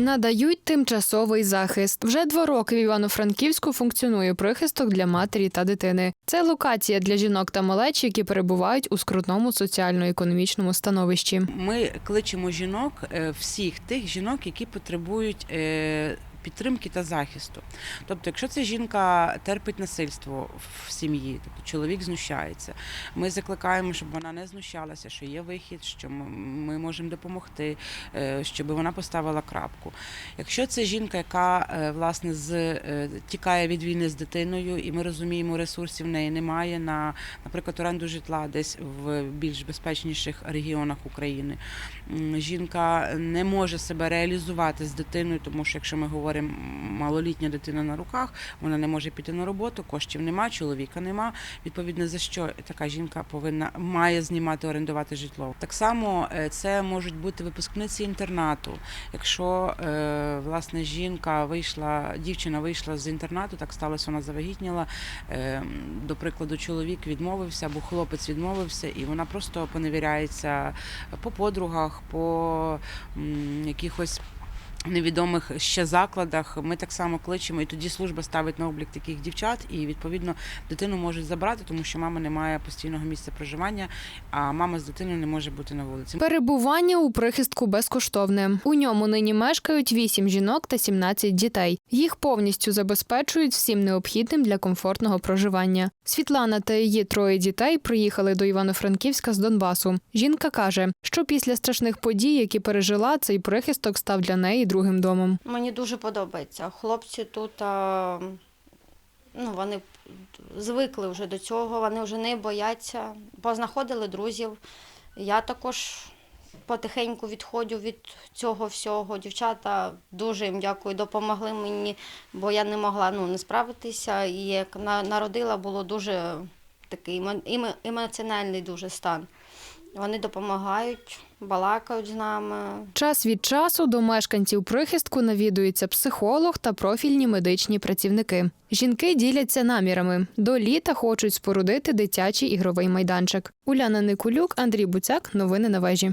Надають тимчасовий захист. Вже два роки в Івано-Франківську функціонує прихисток для матері та дитини. Це локація для жінок та малечі, які перебувають у скрутному соціально-економічному становищі. Ми кличемо жінок, е, всіх тих жінок, які потребують. Підтримки та захисту. Тобто, якщо ця жінка терпить насильство в сім'ї, тобто чоловік знущається, ми закликаємо, щоб вона не знущалася, що є вихід, що ми- ми можемо допомогти, е, щоб вона поставила крапку. Якщо це жінка, яка е, власне з е, тікає від війни з дитиною, і ми розуміємо, ресурсів в неї немає на, наприклад, оренду житла десь в більш безпечніших регіонах України. Жінка не може себе реалізувати з дитиною, тому що якщо ми говоримо малолітня дитина на руках, вона не може піти на роботу, коштів нема, чоловіка нема. Відповідно, за що така жінка повинна має знімати орендувати житло. Так само е, це можуть бути випускниці інтернату. Якщо е, власне жінка вийшла, дівчина вийшла з інтернату, так сталося, вона завагітніла. е, До прикладу, чоловік відмовився або хлопець відмовився, і вона просто поневіряється по подругах, по якихось. Невідомих ще закладах ми так само кличемо, і тоді служба ставить на облік таких дівчат, і відповідно дитину можуть забрати, тому що мама не має постійного місця проживання, а мама з дитиною не може бути на вулиці. Перебування у прихистку безкоштовне. У ньому нині мешкають 8 жінок та 17 дітей. Їх повністю забезпечують всім необхідним для комфортного проживання. Світлана та її троє дітей приїхали до Івано-Франківська з Донбасу. Жінка каже, що після страшних подій, які пережила, цей прихисток став для неї другим домом. Мені дуже подобається. Хлопці тут ну, вони звикли вже до цього, вони вже не бояться, познаходили друзів. Я також потихеньку відходжу від цього всього. Дівчата дуже їм дякую, допомогли мені, бо я не могла ну, не справитися. І як на- народила, було дуже такий емо- емо- емоціональний дуже стан. Вони допомагають, балакають з нами. Час від часу до мешканців прихистку навідується психолог та профільні медичні працівники. Жінки діляться намірами. До літа хочуть спорудити дитячий ігровий майданчик. Уляна Никулюк, Андрій Буцяк. Новини на вежі.